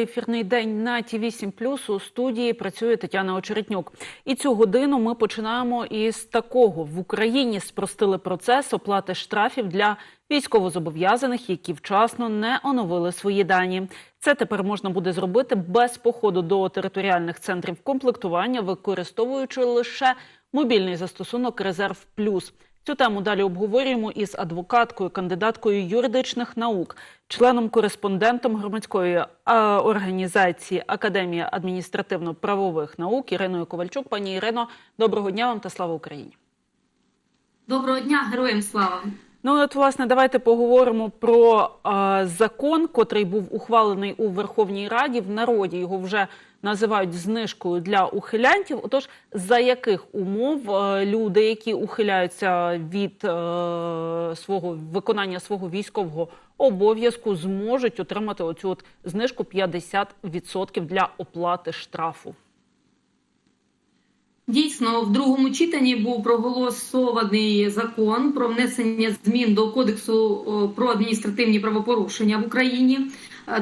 Ефірний день на ті 8 у студії працює Тетяна Очеретнюк. І цю годину ми починаємо із такого: в Україні спростили процес оплати штрафів для військовозобов'язаних, які вчасно не оновили свої дані. Це тепер можна буде зробити без походу до територіальних центрів комплектування, використовуючи лише мобільний застосунок Резерв Плюс. Цю тему далі обговорюємо із адвокаткою, кандидаткою юридичних наук, членом-кореспондентом громадської організації Академія адміністративно-правових наук Іриною Ковальчук. Пані Ірино, доброго дня вам та слава Україні. Доброго дня, героям слава. Ну от власне давайте поговоримо про е, закон, котрий був ухвалений у Верховній Раді. В народі його вже називають знижкою для ухилянтів. Отож, за яких умов е, люди, які ухиляються від е, свого виконання свого військового обов'язку, зможуть отримати оцю от знижку 50% для оплати штрафу? Дійсно, в другому читанні був проголосований закон про внесення змін до кодексу про адміністративні правопорушення в Україні,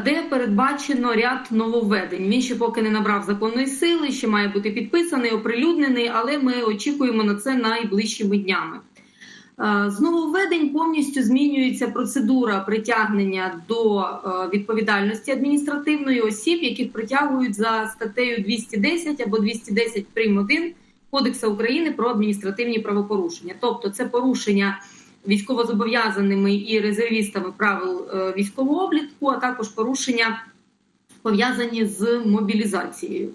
де передбачено ряд нововведень. Він ще поки не набрав законної сили, ще має бути підписаний, оприлюднений, але ми очікуємо на це найближчими днями. З нововведень повністю змінюється процедура притягнення до відповідальності адміністративної осіб, яких притягують за статтею 210 або 210 прим. 1 Кодексу України про адміністративні правопорушення, тобто це порушення військовозобов'язаними і резервістами правил військового обліку, а також порушення пов'язані з мобілізацією.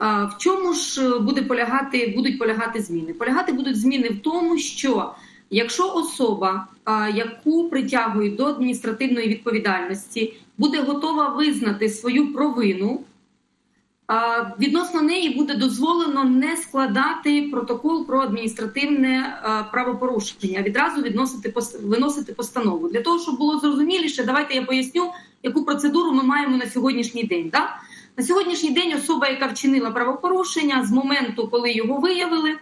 В чому ж буде полягати, будуть полягати зміни? Полягати будуть зміни в тому, що Якщо особа, яку притягують до адміністративної відповідальності, буде готова визнати свою провину, відносно неї буде дозволено не складати протокол про адміністративне правопорушення, відразу відносити виносити постанову. Для того, щоб було зрозуміліше, давайте я поясню, яку процедуру ми маємо на сьогоднішній день. Да? На сьогоднішній день особа, яка вчинила правопорушення з моменту, коли його виявили.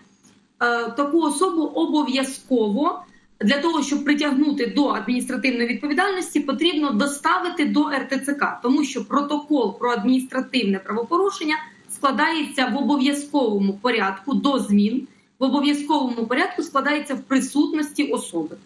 Таку особу обов'язково для того, щоб притягнути до адміністративної відповідальності, потрібно доставити до РТЦК, тому що протокол про адміністративне правопорушення складається в обов'язковому порядку до змін. В обов'язковому порядку складається в присутності особи.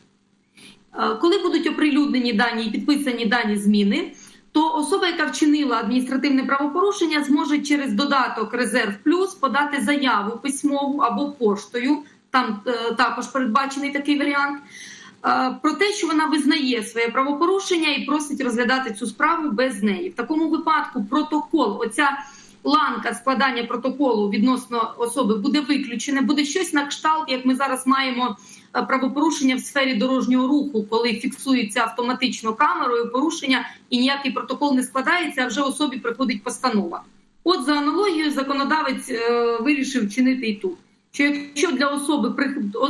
Коли будуть оприлюднені дані і підписані дані зміни, то особа, яка вчинила адміністративне правопорушення, зможе через додаток Резерв Плюс подати заяву письмову або поштою. Там е, також передбачений такий варіант. Е, про те, що вона визнає своє правопорушення і просить розглядати цю справу без неї. В такому випадку протокол, оця ланка складання протоколу відносно особи буде виключена, буде щось на кшталт, як ми зараз маємо правопорушення в сфері дорожнього руху, коли фіксується автоматично камерою порушення і ніякий протокол не складається, а вже особі приходить постанова. От за аналогією законодавець е, вирішив чинити і тут. Що якщо для особи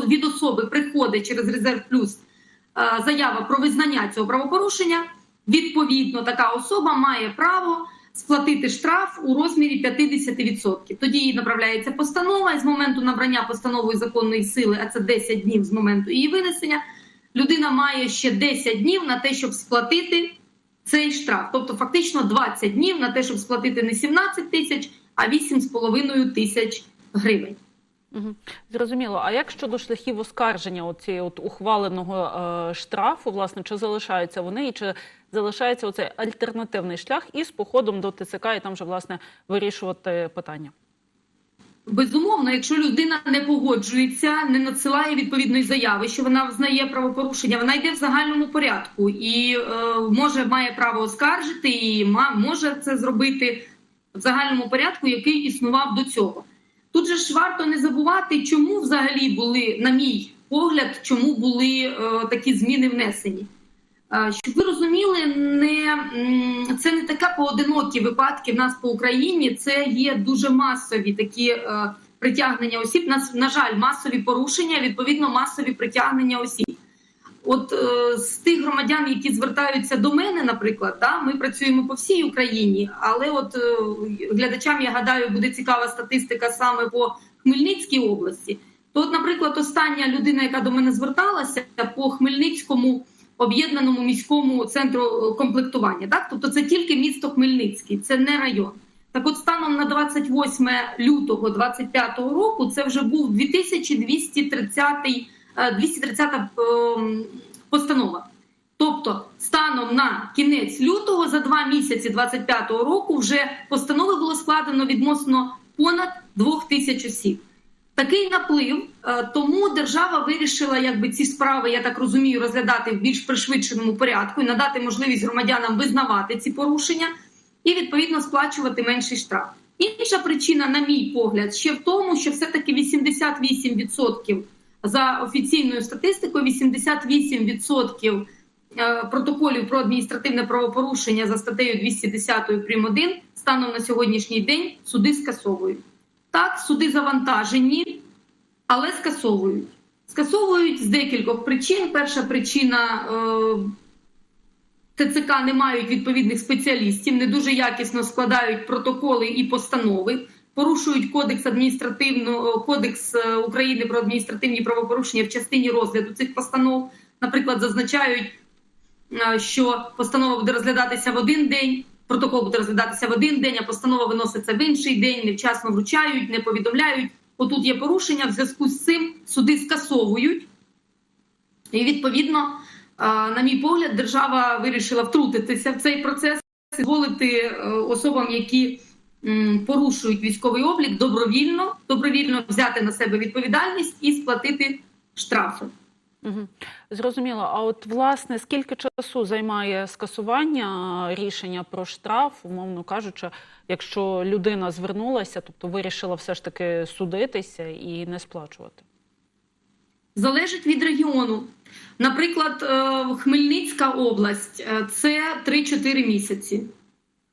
від особи приходить через резерв плюс е, заява про визнання цього правопорушення, відповідно така особа має право сплатити штраф у розмірі 50%. Тоді їй направляється постанова і з моменту набрання постановою законної сили, а це 10 днів з моменту її винесення. Людина має ще 10 днів на те, щоб сплатити цей штраф. Тобто, фактично 20 днів на те, щоб сплатити не 17 тисяч, а 8,5 тисяч гривень. Зрозуміло. А як щодо шляхів оскарження оцієї от ухваленого е, штрафу, власне, чи залишаються вони, і чи залишається оцей альтернативний шлях із походом до ТЦК і там вже власне вирішувати питання? Безумовно, якщо людина не погоджується, не надсилає відповідної заяви, що вона визнає правопорушення, вона йде в загальному порядку і е, може має право оскаржити, і може це зробити в загальному порядку, який існував до цього. Тут же ж варто не забувати, чому взагалі були, на мій погляд, чому були е, такі зміни внесені. Е, щоб ви розуміли, не це не така поодинокі випадки в нас по Україні. Це є дуже масові такі е, притягнення осіб. Нас на жаль, масові порушення, відповідно, масові притягнення осіб. От е, з тих громадян, які звертаються до мене, наприклад, да, ми працюємо по всій Україні, але от е, глядачам я гадаю, буде цікава статистика саме по Хмельницькій області. То, от, наприклад, остання людина, яка до мене зверталася по Хмельницькому об'єднаному міському центру комплектування. Так, тобто це тільки місто Хмельницький, це не район. Так, от станом на 28 лютого 2025 року це вже був 2230 е, 230 ем, постанова. Тобто, станом на кінець лютого за два місяці 25 року вже постанови було складено відносно понад двох тисяч осіб. Такий наплив, е, тому держава вирішила, якби ці справи, я так розумію, розглядати в більш пришвидшеному порядку і надати можливість громадянам визнавати ці порушення і відповідно сплачувати менший штраф. Інша причина, на мій погляд, ще в тому, що все-таки 88% за офіційною статистикою, 88% е, протоколів про адміністративне правопорушення за статтею 210 прим. 1 станом на сьогоднішній день суди скасовують. Так, суди завантажені, але скасовують. Скасовують з декількох причин. Перша причина е, ТЦК не мають відповідних спеціалістів, не дуже якісно складають протоколи і постанови, порушують кодекс адміністративного кодекс е, України про адміністративні правопорушення в частині розгляду цих постанов. Наприклад, зазначають, е, що постанова буде розглядатися в один день. Протокол буде розглядатися в один день, а постанова виноситься в інший день, невчасно вручають, не повідомляють. Отут є порушення. В зв'язку з цим суди скасовують. І відповідно, е, на мій погляд, держава вирішила втрутитися в цей процес, дозволити е, особам, які порушують військовий облік, добровільно, добровільно взяти на себе відповідальність і сплатити штрафи. Зрозуміло. А от власне скільки часу займає скасування рішення про штраф, умовно кажучи, якщо людина звернулася, тобто вирішила все ж таки судитися і не сплачувати? Залежить від регіону. Наприклад, е, Хмельницька область е, це 3-4 місяці.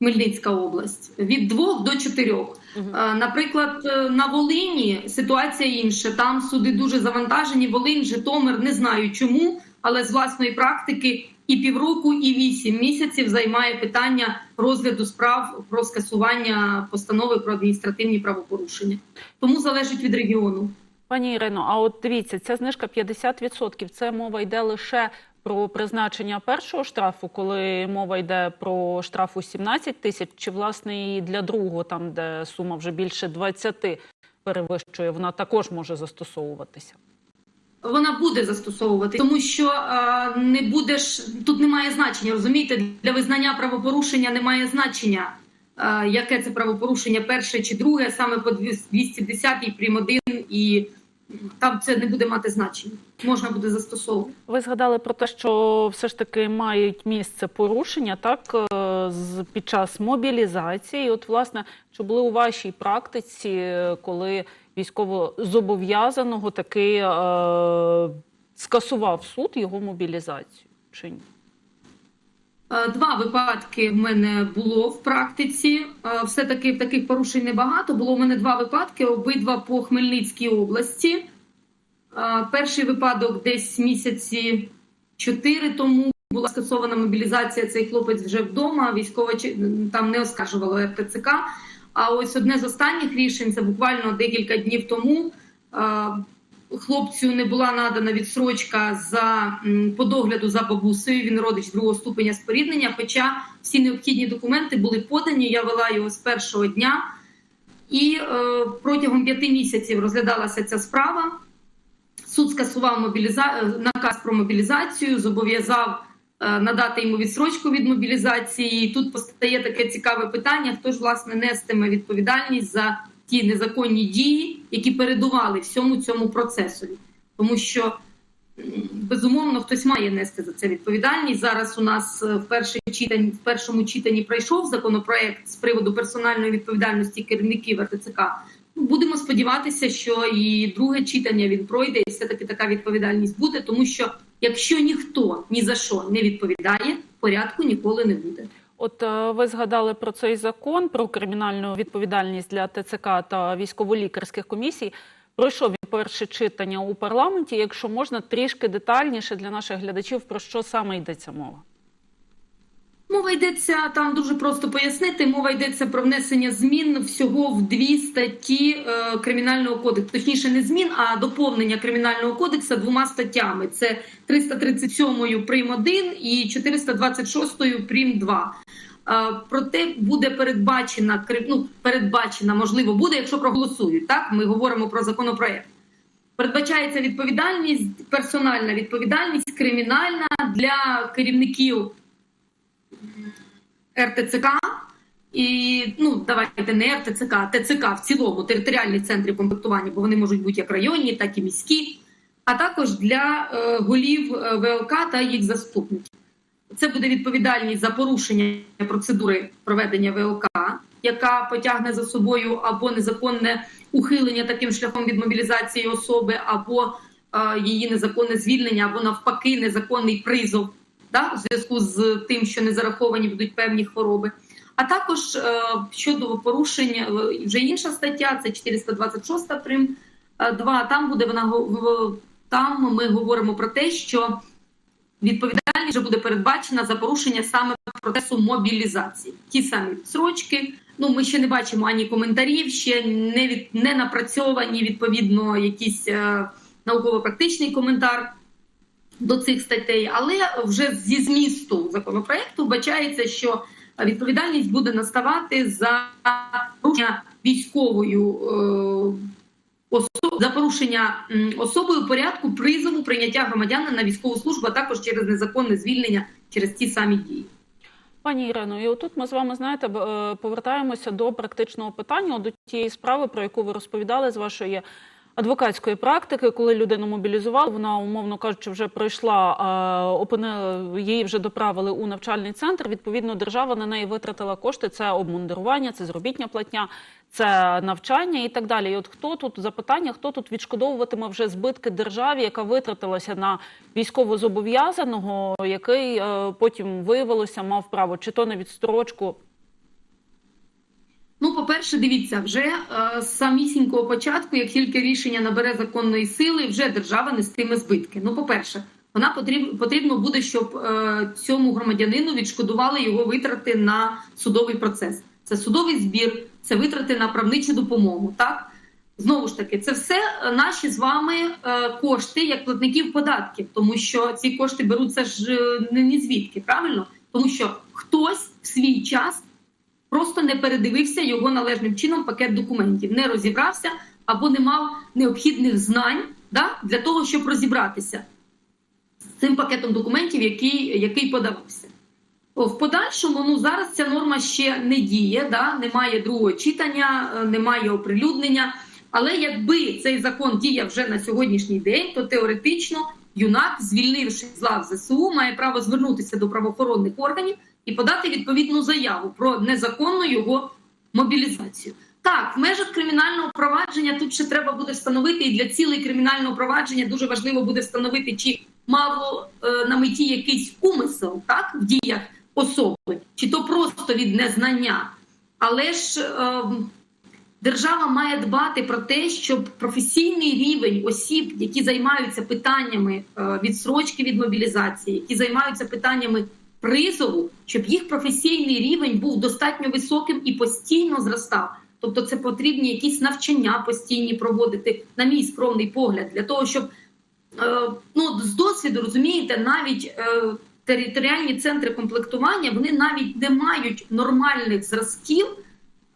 Хмельницька область від 2 до 4. Угу. Е, Наприклад, е, на Волині ситуація інша. Там суди дуже завантажені. Волинь, Житомир, не знаю чому, але з власної практики і півроку, і вісім місяців займає питання розгляду справ про скасування постанови про адміністративні правопорушення. Тому залежить від регіону. Пані Ірино, а от дивіться, ця знижка 50%. Це мова йде лише про призначення першого штрафу, коли мова йде про штраф у 17 тисяч, чи власне і для другого, там де сума вже більше 20 перевищує, вона також може застосовуватися. Вона буде застосовувати, тому що е, не будеш тут немає значення. Розумієте, для визнання правопорушення немає значення, е, яке це правопорушення, перше чи друге, саме по 210 прим. 1 і там це не буде мати значення. Можна буде застосовувати. Ви згадали про те, що все ж таки мають місце порушення так е, з під час мобілізації. От, власне, чи були у вашій практиці, е, коли військово зобов'язаного таки е, скасував суд його мобілізацію? Чи ні? Е, Два випадки в мене було в практиці. Е, Все-таки таких порушень небагато. Було в мене два випадки, обидва по Хмельницькій області. Е, Перший випадок десь місяці чотири тому була скасована мобілізація. Цей хлопець вже вдома. Військова там не оскаржувало РТЦК. А ось одне з останніх рішень це буквально декілька днів тому. Хлопцю не була надана відсрочка за по догляду за бабусею. Він родич другого ступеня споріднення. Хоча всі необхідні документи були подані. Я вела його з першого дня, і е, протягом п'яти місяців розглядалася ця справа. Суд скасував мобіліза... е, наказ про мобілізацію, зобов'язав е, надати йому відсрочку від мобілізації. І тут постає таке цікаве питання: хто ж власне нестиме відповідальність за ті незаконні дії, які передували всьому цьому процесові, тому що безумовно хтось має нести за це відповідальність. Зараз у нас е, в першій читанні в першому читанні пройшов законопроект з приводу персональної відповідальності керівників РТЦК. Ну, Будемо сподіватися, що і друге читання він пройде, і все таки така відповідальність буде, тому що якщо ніхто ні за що не відповідає, порядку ніколи не буде. От е, ви згадали про цей закон про кримінальну відповідальність для ТЦК та військово-лікарських комісій. Пройшов він перше читання у парламенті. Якщо можна трішки детальніше для наших глядачів, про що саме йдеться мова? Мова йдеться там дуже просто пояснити. Мова йдеться про внесення змін всього в дві статті е, кримінального кодексу. Точніше, не змін, а доповнення кримінального кодексу двома статтями: це 337 прим. 1 і 426 прим. 2. Е, Проте буде передбачена ну, передбачена, можливо, буде, якщо проголосують. Так, ми говоримо про законопроект. Передбачається відповідальність, персональна відповідальність, кримінальна для керівників РТЦК і ну давайте не РТЦК, а ТЦК в цілому територіальні центри комплектування, бо вони можуть бути як районні, так і міські, а також для е, голів е, ВЛК та їх заступників. Це буде відповідальність за порушення процедури проведення ВЛК, яка потягне за собою або незаконне ухилення таким шляхом від мобілізації особи, або е, її незаконне звільнення, або навпаки, незаконний призов да, в зв'язку з тим, що не зараховані будуть певні хвороби. А також е, щодо порушення е, вже інша стаття, це 426 прим. 2, Там буде вона там ми говоримо про те, що відповідальність вже буде передбачена за порушення саме процесу мобілізації. Ті самі срочки. Ну, ми ще не бачимо ані коментарів, ще не від не напрацьовані відповідно якийсь е, науково-практичний коментар до цих статей, але вже зі змісту законопроекту вбачається, що відповідальність буде наставати за порушення військовою е, за порушення особою порядку призову прийняття громадянина на військову службу, а також через незаконне звільнення через ті самі дії. Пані Ірино, і отут ми з вами знаєте е, повертаємося до практичного питання, до тієї справи, про яку ви розповідали з вашої адвокатської практики, коли людину мобілізували, вона, умовно кажучи, вже пройшла, а, її вже доправили у навчальний центр. Відповідно, держава на неї витратила кошти. Це обмундирування, це заробітня платня, це навчання і так далі. І от хто тут запитання, хто тут відшкодовуватиме вже збитки державі, яка витратилася на військовозобов'язаного, який е, потім виявилося, мав право чи то на відстрочку. Ну, по-перше, дивіться, вже е, з самісінького початку, як тільки рішення набере законної сили, вже держава нестиме збитки. Ну, по-перше, вона потрібно, потрібно буде, щоб е, цьому громадянину відшкодували його витрати на судовий процес. Це судовий збір, це витрати на правничу допомогу. Так знову ж таки, це все е, наші з вами е, кошти як платників податків, тому що ці кошти беруться ж е, не звідки, правильно? Тому що хтось в свій час просто не передивився його належним чином пакет документів, не розібрався або не мав необхідних знань да, для того, щоб розібратися з цим пакетом документів, який, який подавався. В подальшому ну зараз ця норма ще не діє, да, немає другого читання, е, немає оприлюднення. Але якби цей закон діяв вже на сьогоднішній день, то теоретично юнак, звільнивши з лав ЗСУ, має право звернутися до правоохоронних органів і подати відповідну заяву про незаконну його мобілізацію. Так, в межах кримінального провадження тут ще треба буде встановити, і для цілей кримінального провадження дуже важливо буде встановити, чи мало е, на меті якийсь умисел так в діях особи, чи то просто від незнання. Але ж е, держава має дбати про те, щоб професійний рівень осіб, які займаються питаннями е, відсрочки від мобілізації, які займаються питаннями призову, щоб їх професійний рівень був достатньо високим і постійно зростав. Тобто, це потрібні якісь навчання постійні проводити, на мій скромний погляд, для того, щоб е, ну з досвіду розумієте, навіть е, територіальні центри комплектування вони навіть не мають нормальних зразків.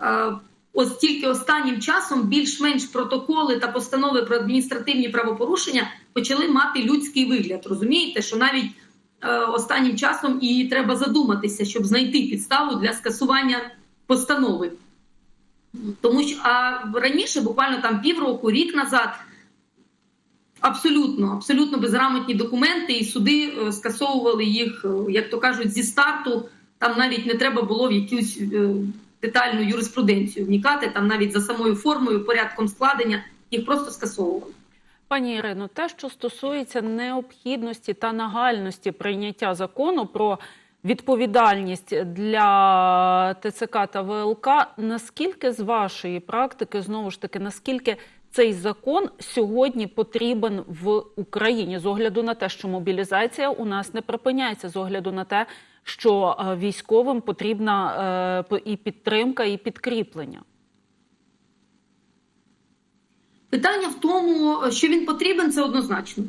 Е, Ось тільки останнім часом більш-менш протоколи та постанови про адміністративні правопорушення почали мати людський вигляд. Розумієте, що навіть останнім часом і треба задуматися, щоб знайти підставу для скасування постанови. Тому що а раніше, буквально там півроку, рік назад, абсолютно, абсолютно безграмотні документи, і суди е, скасовували їх, е, як то кажуть, зі старту. Там навіть не треба було в якусь е, детальну юриспруденцію вникати, там навіть за самою формою, порядком складення їх просто скасовували. Пані Ірино, те, що стосується необхідності та нагальності прийняття закону про відповідальність для ТЦК та ВЛК, наскільки з вашої практики, знову ж таки, наскільки цей закон сьогодні потрібен в Україні з огляду на те, що мобілізація у нас не припиняється, з огляду на те, що е, військовим потрібна е, і підтримка, і підкріплення. Питання в тому, що він потрібен, це однозначно.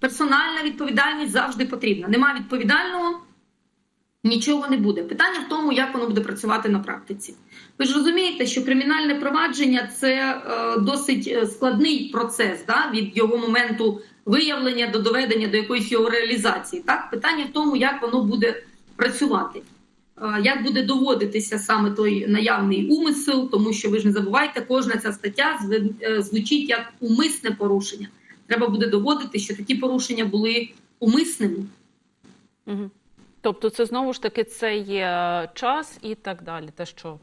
Персональна відповідальність завжди потрібна. Нема відповідального, нічого не буде. Питання в тому, як воно буде працювати на практиці. Ви ж розумієте, що кримінальне провадження це е, досить е, складний процес да, від його моменту виявлення до доведення до якоїсь його реалізації. Так, питання в тому, як воно буде працювати. Як буде доводитися саме той наявний умисел, тому що ви ж не забувайте, кожна ця стаття е, звучить як умисне порушення. Треба буде доводити, що такі порушення були умисними. Угу. Тобто, це знову ж таки це є час і так далі. Те, що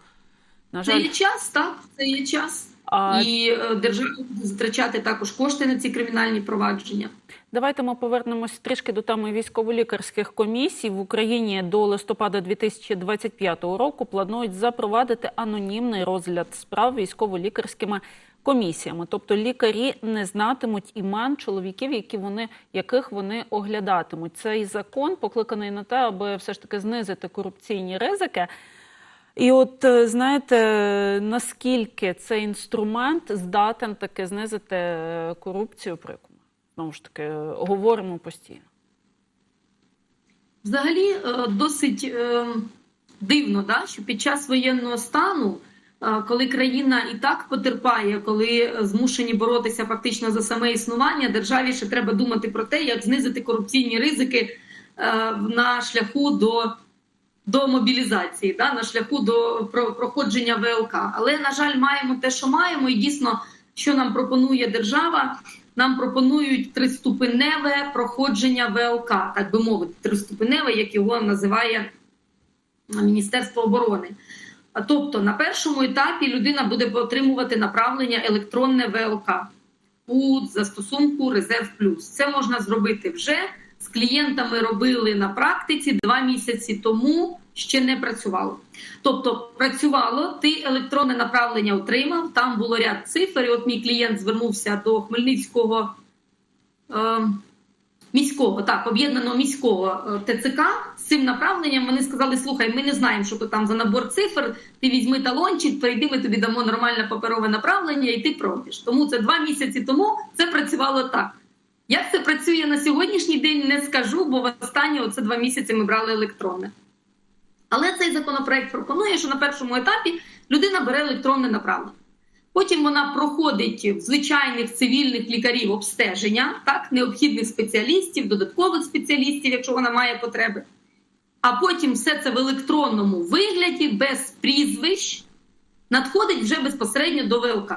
на Це є час, так це є час, а і е, держава буде затрачати також кошти на ці кримінальні провадження. Давайте ми повернемось трішки до теми військово-лікарських комісій в Україні до листопада 2025 року. Планують запровадити анонімний розгляд справ військово-лікарськими комісіями. Тобто лікарі не знатимуть імен чоловіків, які вони яких вони оглядатимуть. Цей закон покликаний на те, аби все ж таки знизити корупційні ризики. І от е, знаєте, наскільки цей інструмент здатен таки знизити е, корупцію, ми знову ж таки говоримо постійно. Взагалі е, досить дивно, да, що під час воєнного стану, коли країна і так потерпає, коли змушені боротися фактично за саме існування, державі ще треба думати про те, як знизити корупційні ризики на шляху до. До мобілізації, да, на шляху до проходження ВЛК. Але, на жаль, маємо те, що маємо, і дійсно, що нам пропонує держава, нам пропонують триступеневе проходження ВЛК, так би мовити, триступеневе, як його називає Міністерство оборони. Тобто на першому етапі людина буде отримувати направлення електронне ВЛК у застосунку Резерв Плюс. Це можна зробити вже. З клієнтами робили на практиці два місяці тому ще не працювало. Тобто працювало, ти електронне направлення отримав, там було ряд цифр. І от мій клієнт звернувся до Хмельницького е, міського, так, об'єднаного міського е, ТЦК з цим направленням. Вони сказали: слухай, ми не знаємо, що то там за набор цифр. Ти візьми талончик, прийди, ми тобі дамо нормальне паперове направлення, і ти пройдеш. Тому це два місяці тому це працювало так. Як це працює на сьогоднішній день, не скажу, бо в останні оце два місяці ми брали електронне. Але цей законопроект пропонує, що на першому етапі людина бере електронне направлення. Потім вона проходить в звичайних цивільних лікарів обстеження, так, необхідних спеціалістів, додаткових спеціалістів, якщо вона має потреби. А потім все це в електронному вигляді, без прізвищ, надходить вже безпосередньо до ВЛК.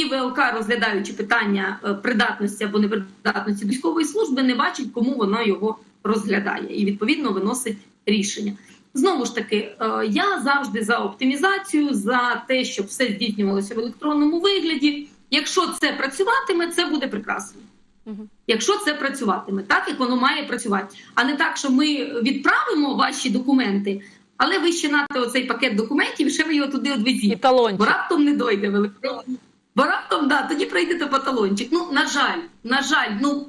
І ВЛК, розглядаючи питання е, придатності або непридатності військової служби, не бачить, кому воно його розглядає, і відповідно виносить рішення. Знову ж таки, е, я завжди за оптимізацію, за те, щоб все здійснювалося в електронному вигляді. Якщо це працюватиме, це буде прекрасно. Якщо це працюватиме, так як воно має працювати, а не так, що ми відправимо ваші документи, але ви ще нате оцей пакет документів, ще ви його туди одвезіть. Бо раптом не дойде в електронну. Бо раптом, да, тоді прийдете по талончик. Ну, на жаль, на жаль, ну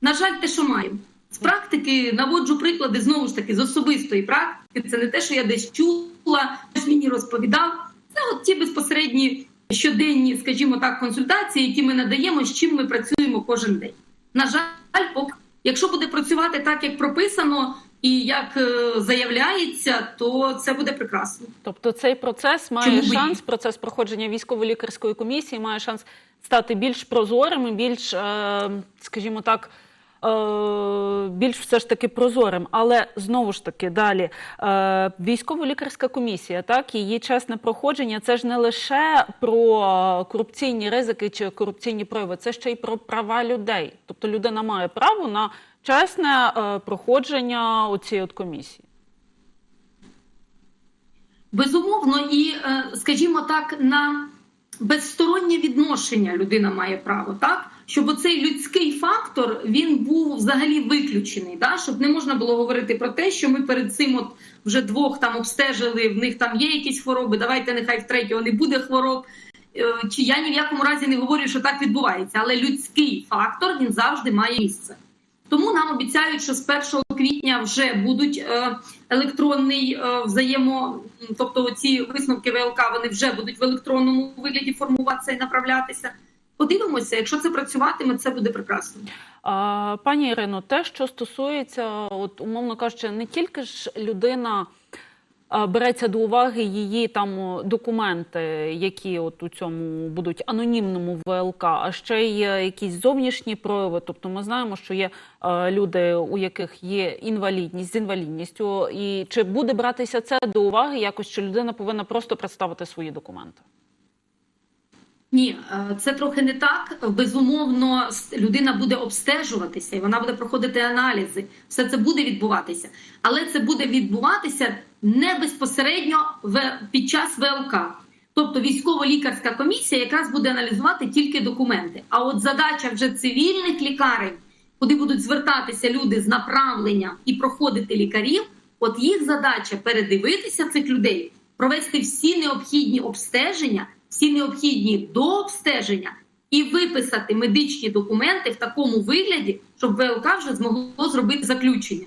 на жаль, те, що маємо. З практики наводжу приклади знову ж таки з особистої практики. Це не те, що я десь чула, хтось мені розповідав. Це от ті безпосередні щоденні, скажімо так, консультації, які ми надаємо, з чим ми працюємо кожен день. На жаль, поки якщо буде працювати так, як прописано, і як е, заявляється, то це буде прекрасно. Тобто цей процес має Чому шанс, процес проходження військово-лікарської комісії має шанс стати більш прозорим і більш, е, скажімо так, е, більш все ж таки прозорим. Але знову ж таки далі військово-лікарська комісія, так її чесне проходження, це ж не лише про корупційні ризики чи корупційні прояви, це ще й про права людей. Тобто людина має право на чесне е, проходження цій от комісії. Безумовно, і, е, скажімо так, на безстороннє відношення людина має право, так? Щоб оцей людський фактор він був взагалі виключений, да? щоб не можна було говорити про те, що ми перед цим от вже двох там обстежили, в них там є якісь хвороби, давайте нехай в третього не буде хвороб. Е, Чи я ні в якому разі не говорю, що так відбувається, але людський фактор він завжди має місце. Тому нам обіцяють, що з 1 квітня вже будуть е, електронний е, взаємо, тобто ці висновки ВЛК вони вже будуть в електронному вигляді формуватися і направлятися. Подивимося, якщо це працюватиме, це буде прекрасно. Пані Ірино, те, що стосується, от умовно кажучи, не тільки ж людина береться до уваги її там документи, які от у цьому будуть анонімному ВЛК, а ще й е, якісь зовнішні прояви. Тобто, ми знаємо, що є е, люди, у яких є інвалідність з інвалідністю, і чи буде братися це до уваги, якось що людина повинна просто представити свої документи? Ні, е, це трохи не так. Безумовно, людина буде обстежуватися і вона буде проходити аналізи. Все це буде відбуватися, але це буде відбуватися не безпосередньо в під час ВЛК. Тобто військово-лікарська комісія якраз буде аналізувати тільки документи. А от задача вже цивільних лікарень, куди будуть звертатися люди з направленням і проходити лікарів, от їх задача передивитися цих людей, провести всі необхідні обстеження, всі необхідні дообстеження і виписати медичні документи в такому вигляді, щоб ВЛК вже змогло зробити заключення.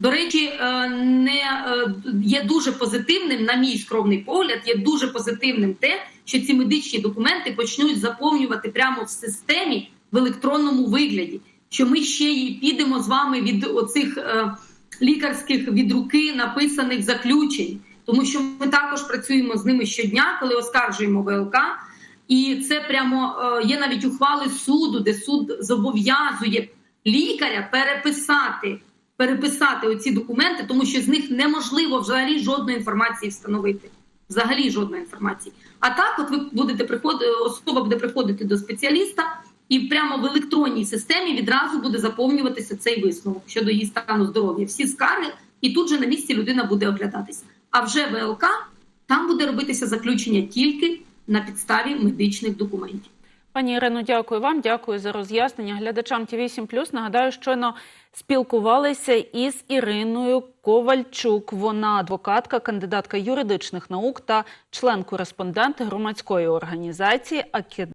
До речі, е, не е, є дуже позитивним, на мій скромний погляд, є дуже позитивним те, що ці медичні документи почнуть заповнювати прямо в системі в електронному вигляді. Що ми ще й підемо з вами від оцих е, лікарських від руки написаних заключень, тому що ми також працюємо з ними щодня, коли оскаржуємо ВЛК. І це прямо е, є навіть ухвали суду, де суд зобов'язує лікаря переписати переписати оці документи, тому що з них неможливо взагалі жодної інформації встановити. Взагалі жодної інформації. А так, от ви будете приходити, особа буде приходити до спеціаліста, і прямо в електронній системі відразу буде заповнюватися цей висновок щодо її стану здоров'я. Всі скарги, і тут же на місці людина буде оглядатися. А вже ВЛК там буде робитися заключення тільки на підставі медичних документів. Пані Ірино, дякую вам. Дякую за роз'яснення. Глядачам ТВ 7 Нагадаю, щойно спілкувалися із Іриною Ковальчук. Вона адвокатка, кандидатка юридичних наук та член-кореспондент громадської організації